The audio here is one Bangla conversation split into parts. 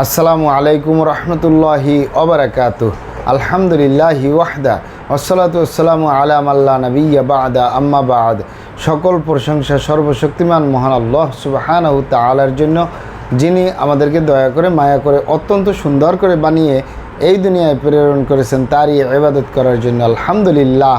আসসালামু আলাইকুম রহমতুল্লাহি অবরাকাত আলহামদুলিল্লাহি ওয়াহদা ওসলাতু আসসালামু আলাম আল্লাহ নবিয়া বাদা, আম্মা বাদ। সকল প্রশংসা সর্বশক্তিমান মহান আল্লাহ সুবাহানাহু তালার জন্য, যিনি আমাদেরকে দয়া করে, মায়া করে, অত্যন্ত সুন্দর করে বানিয়ে এই দুনিয়ায় প্রেরণ করেছেন, তারই ইবাদত করার জন্য। আলহামদুলিল্লাহ।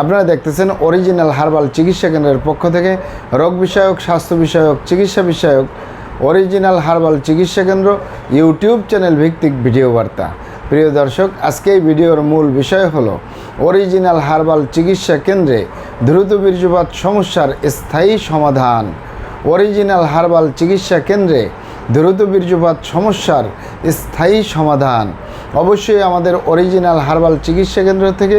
আপনারা দেখতেছেন অরিজিনাল হার্বাল চিকিৎসা কেন্দ্রের পক্ষ থেকে রোগ বিষয়ক, স্বাস্থ্য বিষয়ক, চিকিৎসা বিষয়ক অরিজিনাল হার্বাল চিকিৎসা কেন্দ্র, ইউটিউব চ্যানেল ভিত্তিক ভিডিও বার্তা। প্রিয় দর্শক, আজকে এই ভিডিওর মূল বিষয় হলো অরিজিনাল হার্বাল চিকিৎসা কেন্দ্রে দ্রুত বীর্যপাত সমস্যার স্থায়ী সমাধান। অরিজিনাল হার্বাল চিকিৎসা কেন্দ্রে দ্রুত বীর্যপাত সমস্যার স্থায়ী সমাধান। অবশ্যই আমাদের অরিজিনাল হার্বাল চিকিৎসা কেন্দ্র থেকে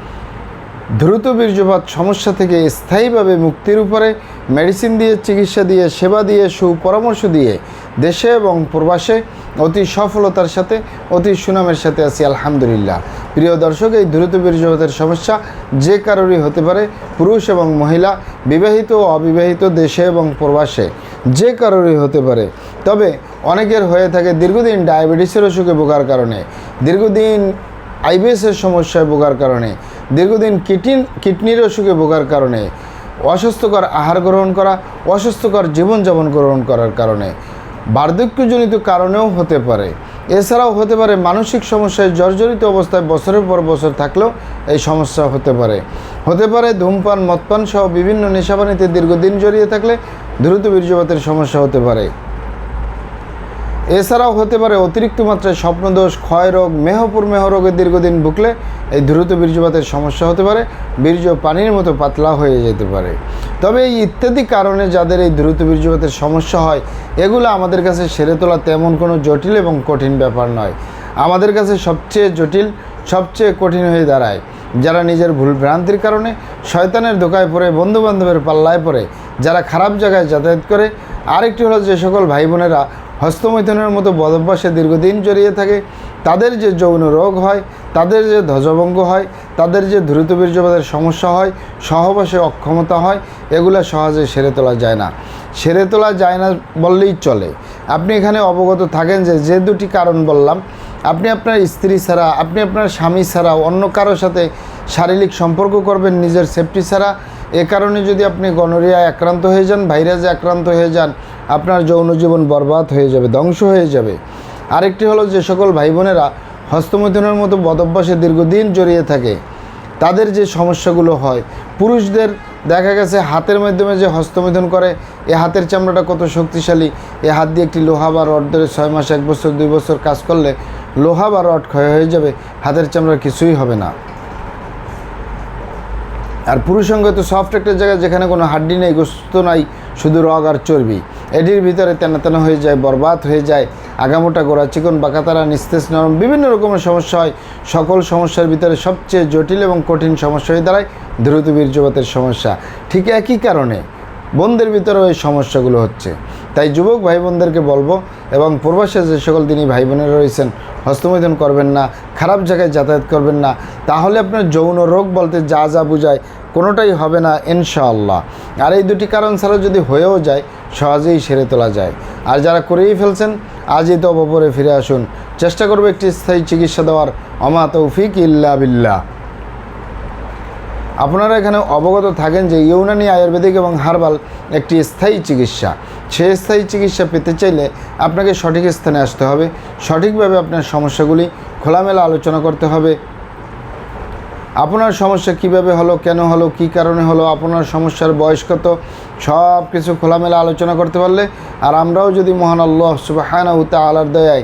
দ্রুত বীর্যপাত, সমস্যা থেকে স্থায়ীভাবে মুক্তির উপরে মেডিসিন দিয়ে, চিকিৎসা দিয়ে, সেবা দিয়ে, সুপরামর্শ দিয়ে দেশে এবং প্রবাসে অতি সফলতার সাথে, অতি সুনামের সাথে আছি, আলহামদুলিল্লাহ। প্রিয় দর্শক, এই দ্রুত বীর্যপাতের সমস্যা যে কারোরই হতে পারে, পুরুষ এবং মহিলা, বিবাহিত ও অবিবাহিত দেশে এবং প্রবাসে, যে কারোরই হতে পারে। তবে অনেকের হয়ে থাকে দীর্ঘদিন ডায়াবেটিসের অসুখে ভোগার কারণে, দীর্ঘদিন আইবিএসের সমস্যায় ভোগার কারণে দীর্ঘদিন কিডনি কিডনির অসুখে ভোগার কারণে, অস্বাস্থ্যকর আহার গ্রহণ করা, অস্বাস্থ্যকর জীবনযাপন গ্রহণ করার কারণে বার্ধক্যজনিত কারণেও হতে পারে। এছাড়াও হতে পারে মানসিক সমস্যায় জর্জরিত অবস্থায় বছরের পর বছর থাকলেও এই সমস্যা হতে পারে। হতে পারে ধূমপান, মদপান সহ বিভিন্ন নেশাবানিতে দীর্ঘদিন জড়িয়ে থাকলে দ্রুত বীর্যপাতের সমস্যা হতে পারে। এছাড়াও হতে পারে অতিরিক্ত মাত্রায় স্বপ্নদোষ ক্ষয় রোগ মেহপুর মেহ রোগে দীর্ঘদিন ভুগলে এই দ্রুত বীর্যপাতের সমস্যা হতে পারে, বীর্য পানির মতো পাতলা হয়ে যেতে পারে। তবে এই ইত্যাদি কারণে যাদের এই দ্রুত বীর্যপাতের সমস্যা হয়, এগুলো আমাদের কাছে সেরে তোলা তেমন কোনো জটিল এবং কঠিন ব্যাপার নয়। আমাদের কাছে সবচেয়ে জটিল, সবচেয়ে কঠিন হয়ে দাঁড়ায়। যারা নিজের ভুল ভ্রান্তির কারণে শয়তানের দোকায় পড়ে, বন্ধুবান্ধবের পাল্লায় পড়ে, যারা খারাপ জায়গায় যাতায়াত করে, আরেকটি হলো যে সকল ভাই বোনেরা হস্তমৈথুনের মতো বদভ্যাসে দীর্ঘদিন জড়িয়ে থাকে, তাদের যে যৌন রোগ হয়, তাদের যে ধ্বজভঙ্গ হয়, তাদের যে দ্রুত বীর্যপাতের সমস্যা হয়, সহবাসে অক্ষমতা হয়, এগুলো সহজে সেরে তোলা যায় না। সেরে তোলা যায় না বললেই চলে। আপনি এখানে অবগত থাকেন যে যে দুটি কারণ বললাম, আপনি আপনার স্ত্রী ছাড়া, আপনি আপনার স্বামী ছাড়া অন্য কারোর সাথে শারীরিক সম্পর্ক করবেন নিজের সেফটি ছাড়া, এ কারণে যদি আপনি গনোরিয়ায় আক্রান্ত হয়ে যান ভাইরাসে আক্রান্ত হয়ে যান আপনার যৌন জীবন বরবাদ হয়ে যাবে, ধ্বংস হয়ে যাবে। আরেকটি হলো যে সকল ভাই বোনেরা হস্তমৈথুনের মতো বদভ্যাসে দীর্ঘদিন জড়িয়ে থাকে। তাদের যে সমস্যাগুলো হয়, পুরুষদের দেখা গেছে হাতের মাধ্যমে যে হস্তমৈথুন করে, এ হাতের চামড়াটা কত শক্তিশালী, এ হাত দিয়ে একটি লোহা বা রড ধরে ছয় মাস, এক বছর, দুই বছর কাজ করলে লোহা বা রড ক্ষয় হয়ে যাবে, হাতের চামড়ার কিছুই হবে না। আর পুরুষঙ্গ তো সফট একটা জায়গা যেখানে কোনো হাড্ডি নেই, গোস্ত নাই শুধু রগ আর চর্বি। এটির ভিতরে তেনা তেনা হয়ে যায়, বরবাদ হয়ে যায়, আগামোটা গোড়া চিকন, বাঁকাতারা, নিস্তেজ, নরম, বিভিন্ন রকমের সমস্যা হয়। সকল সমস্যার ভিতরে সবচেয়ে জটিল এবং কঠিন সমস্যা হয়ে দাঁড়ায় দ্রুত বীর্যপাতের সমস্যা। ঠিক একই কারণে বোনদের ভিতরেও এই সমস্যাগুলো হচ্ছে। তাই যুবক ভাই বোনদেরকে বলব এবং প্রবাসে যে সকল দিনই ভাই বোনেরা রয়েছেন, হস্তমৈথুন করবেন না, খারাপ জায়গায় যাতায়াত করবেন না, তাহলে আপনার যৌন রোগ বলতে যা যা বোঝায় কোনোটাই হবে না, ইনশাআল্লাহ। আর এই দুটি কারণ ছাড়া যদি হয়েও যায়, সহজেই সেরে তোলা যায়। আর যারা করেই ফেলছেন, আজই তো অপরে ফিরে আসুন। চেষ্টা করব একটি স্থায়ী চিকিৎসা দেওয়ার। অমা তৌফিক ইল্লা বিল্লাহ। আপনারা এখানে অবগত থাকেন যে ইউনানি আয়ুর্বেদিক এবং হার্বাল একটি স্থায়ী চিকিৎসা। সেই স্থায়ী চিকিৎসা পেতে চাইলে আপনাকে সঠিক স্থানে আসতে হবে। সঠিকভাবে আপনার সমস্যাগুলি খোলামেলা আলোচনা করতে হবে। আপনার সমস্যা কীভাবে হলো, কেন হলো, কি কারণে হলো, আপনার সমস্যার বয়স কত সব কিছু খোলামেলা আলোচনা করতে পারলে। আর আমরাও যদি মহান আল্লাহ সুবাহানা উতা আলার দয়ায়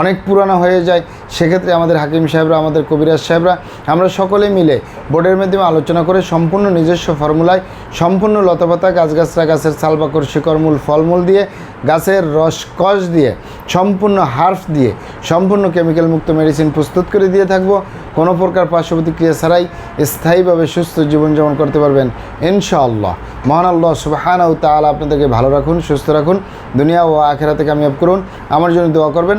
অনেক পুরানো হয়ে যায়, সেক্ষেত্রে আমাদের হাকিম সাহেবরা, আমাদের কবিরাজ সাহেবরা, আমরা সকলে মিলে বোর্ডের মাধ্যমে আলোচনা করে সম্পূর্ণ নিজস্ব ফর্মুলায়, সম্পূর্ণ লতাপাতা গাছগাছরা গাছের সালবাকর শিকড়মূল, ফলমূল দিয়ে, গাছের রস কষ দিয়ে, সম্পূর্ণ হার্ফ দিয়ে, সম্পূর্ণ কেমিক্যাল মুক্ত মেডিসিন প্রস্তুত করে দিয়ে থাকব। কোনো প্রকার পার্শ্ব ছাড়াই স্থায়ীভাবে সুস্থ জীবনযাপন করতে পারবেন, ইনশাআল্লাহ। মহান আল্লাহ সুবাহানা ও তাআলা আপনাদেরকে ভালো রাখুন, সুস্থ রাখুন। দুনিয়া ও আখেরাতে কামিয়াব করুন। আমার জন্য দোয়া করবেন।